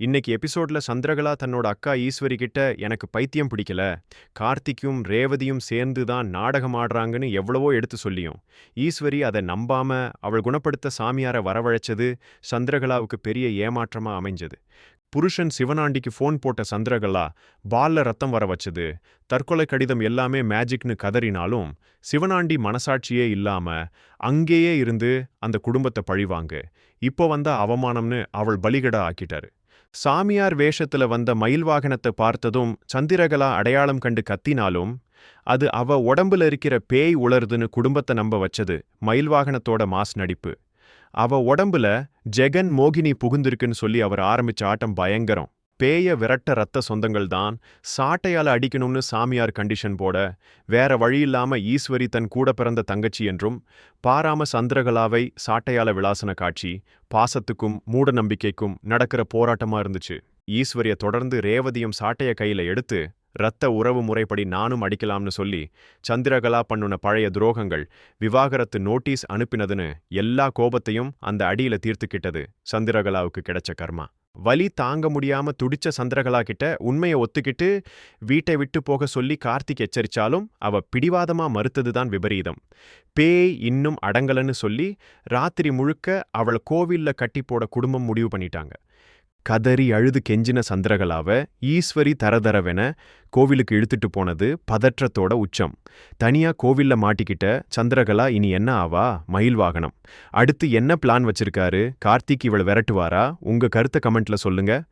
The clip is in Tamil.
இன்னைக்கு எபிசோட்ல சந்திரகலா தன்னோட அக்கா ஈஸ்வரி கிட்ட எனக்கு பைத்தியம் பிடிக்கல. கார்த்திக்கும் ரேவதியும் சேர்ந்து தான் நாடகம் ஆடுறாங்கன்னு எவ்வளவோ எடுத்து சொல்லியும். ஈஸ்வரி அதை நம்பாம அவள் குணப்படுத்த சாமியாரை வரவழைச்சது சந்திரகலாவுக்கு பெரிய ஏமாற்றமா அமைஞ்சது. புருஷன் சிவனாண்டிக்கு ஃபோன் போட்ட சந்திரகலா பால்ல ரத்தம் வர வச்சது. தற்கொலை கடிதம் எல்லாமே மேஜிக்னு கதறினாலும் சிவனாண்டி மனசாட்சியே இல்லாம அங்கேயே இருந்து அந்த குடும்பத்தை பழிவாங்க. இப்போ வந்த அவமானம்னு அவள் பலிகடா ஆக்கிட்டாரு. சாமியார் வேஷத்துல வந்த மயில் வாகனத்தை பார்த்ததும் சந்திரகலா அடையாளம் கண்டு கத்தினாலும் அது அவ உடம்புல இருக்கிற பேய் உளருதுன்னு குடும்பத்தை நம்ப வச்சது மயில் வாகனத்தோட மாஸ் நடிப்பு. அவ உடம்புல ஜெகன் மோகினி புகுந்திருக்குன்னு சொல்லி அவர் ஆரம்பிச்ச ஆட்டம் பயங்கரம். பேய விரட்ட ரத்த சொந்தங்கள் தான் சாட்டையால அடிக்கணும்னு சாமியார் கண்டிஷன் போட வேற வழியில்லாம ஈஸ்வரி தன் கூட பிறந்த தங்கச்சி என்றும் பாராம சந்திரகலாவை சாட்டையால விளாசன காட்சி பாசத்துக்கும் மூட நம்பிக்கைக்கும் நடக்கிற போராட்டமா இருந்துச்சு. ஈஸ்வரிய தொடர்ந்து ரேவதியும் சாட்டைய கையில எடுத்து இரத்த உறவு முறைப்படி நானும் அடிக்கலாம்னு சொல்லி சந்திரகலா பண்ணுன பழைய துரோகங்கள் விவாகரத்து நோட்டீஸ் அனுப்பினதுன்னு எல்லா கோபத்தையும் அந்த அடியில தீர்த்துக்கிட்டது சந்திரகலாவுக்கு கிடைச்ச கர்மா. வலி தாங்க முடியாம துடிச்ச சந்திரகலா கிட்ட உண்மையை ஒத்துக்கிட்டு வீட்டை விட்டு போக சொல்லி கார்த்திக் எச்சரிச்சாலும் அவ பிடிவாதமா மறுத்ததுதான் விபரீதம். பேய் இன்னும் அடங்கலன்னு சொல்லி ராத்திரி முழுக்க அவள கோவில்ல கட்டி போட குடும்பம் முடிவு பண்ணிட்டாங்க. கதறி அழுது கெஞ்சின சந்திரகலாவ ஈஸ்வரி தரதரவென கோவிலுக்கு இழுத்துட்டு போனது பதற்றத்தோட உச்சம். தனியா கோவில்ல மாட்டிக்கிட்ட சந்திரகலா இனி என்ன ஆவா? மயில் வாகனம். அடுத்து என்ன பிளான் வச்சிருக்காரு? கார்த்திக் இவள் விரட்டுவாரா? உங்க கருத்தை கமெண்ட்ல சொல்லுங்க.